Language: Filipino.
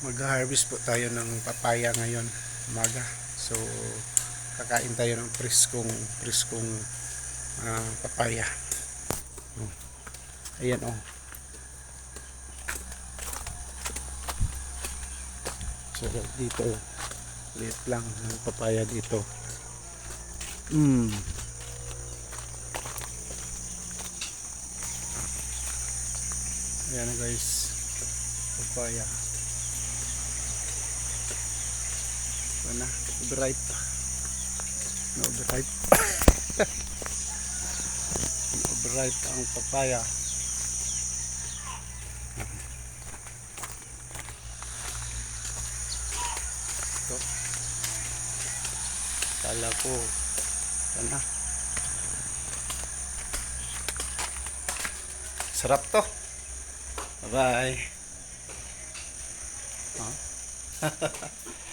mag-harvest po tayo ng papaya ngayon umaga. So kakain tayo ng preskong preskong ah, papaya. Oh. Ayan oh. So dito liit lang ng papaya dito. Mm. Ayan guys. Papaya. Ano? Overripe. No, overripe. overripe ang papaya. Ito. Kala ko. Ano? Sarap to. Bye-bye. Huh?